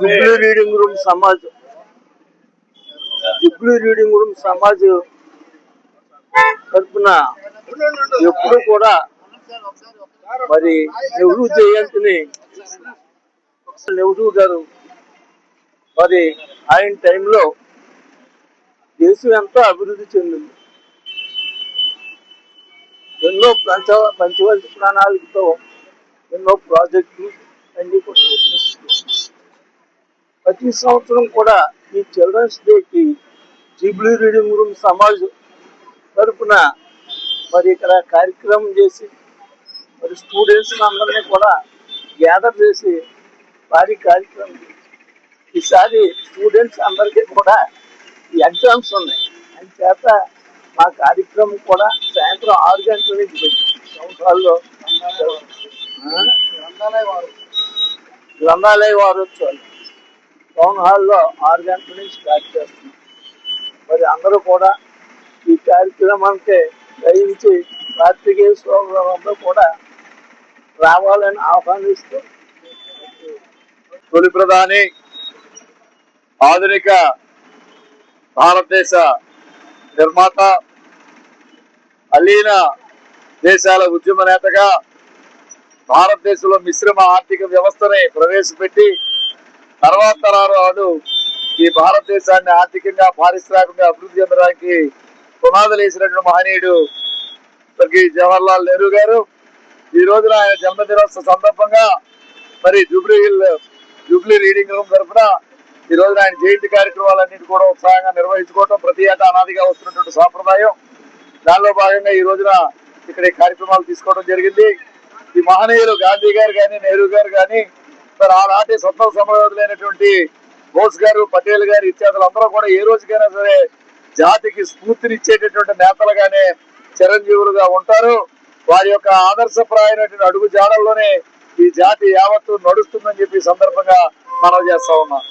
Jubilee Reading Room Samaj Jubilee Reading Room Samaj తరఫున ఎప్పుడు కూడా మరి నెహ్రూ జయంతిని నెహ్రూ గారు మరి ఆయన టైంలో దేశం ఎంతో అభివృద్ధి చెందింది ఎన్నో పంచ పంచవర్ష ప్రణాళికతో ఎన్నో ప్రాజెక్టులు అన్ని కూడా. ప్రతి సంవత్సరం కూడా ఈ చిల్డ్రన్స్ డేకి జూబ్లీ రీడింగ్ రూమ్ సమాజ్ తరపున మరి ఇక్కడ కార్యక్రమం చేసి మరి స్టూడెంట్స్ అందరినీ కూడా గ్యాదర్ చేసి భారీ కార్యక్రమం ఈసారి స్టూడెంట్స్ అందరికీ కూడా ఎగ్జామ్స్ ఉన్నాయి. అని చేత మా కార్యక్రమం కూడా సాయంత్రం ఆరు గంటల నుంచి పెట్టాం. టౌన్ గ్రంథాలయ ఆ? గ్రంథాలయ వారోత్సవాలు టౌన్ హాల్లో ఆరు గంటల నుంచి స్టార్ట్ చేస్తున్నాం. మరి అందరూ కూడా ఈ కార్యక్రమానికి దయించి కార్తికేయ స్వామి కూడా రావాలని ఆహ్వానిస్తూ తొలి ప్రధాని ఆధునిక భారతదేశ నిర్మాత అలీన దేశాల ఉద్యమ నేతగా భారతదేశంలో మిశ్రమ ఆర్థిక వ్యవస్థని ప్రవేశపెట్టి తర్వాత తరాలు ఈ భారతదేశాన్ని ఆర్థికంగా పారిశ్రామికంగా అభివృద్ధి చెందడానికి పునాదులు వేసినటువంటి మహనీయుడు జవహర్ లాల్ నెహ్రూ గారు. ఈ రోజున ఆయన జన్మదినోత్సవ సందర్భంగా మరి Jubilee Hill Jubilee Reading Room తరఫున ఈ రోజున ఆయన జయంతి కార్యక్రమాలన్నింటి కూడా ఉత్సాహంగా నిర్వహించుకోవటం ప్రతి ఏటా అనాదిగా వస్తున్నటువంటి సాంప్రదాయం. దానిలో భాగంగా ఈ రోజున ఇక్కడ కార్యక్రమాలు తీసుకోవడం జరిగింది. ఈ మహనీయులు గాంధీ గారు కానీ నెహ్రూ గారు కానీ మరి ఆనాటి స్వతంత్ర సమరయోధులైనటువంటి బోస్ గారు పటేల్ గారు ఇత్యాదులు అందరూ కూడా ఏ రోజుకైనా సరే జాతికి స్ఫూర్తినిచ్చేటటువంటి నేతలుగానే చిరంజీవులుగా ఉంటారు. వారి యొక్క ఆదర్శప్రాయమైనటువంటి అడుగు జాడల్లోనే ఈ జాతి యావత్తు నడుస్తుందని చెప్పి సందర్భంగా మనం చేస్తా ఉన్నాం.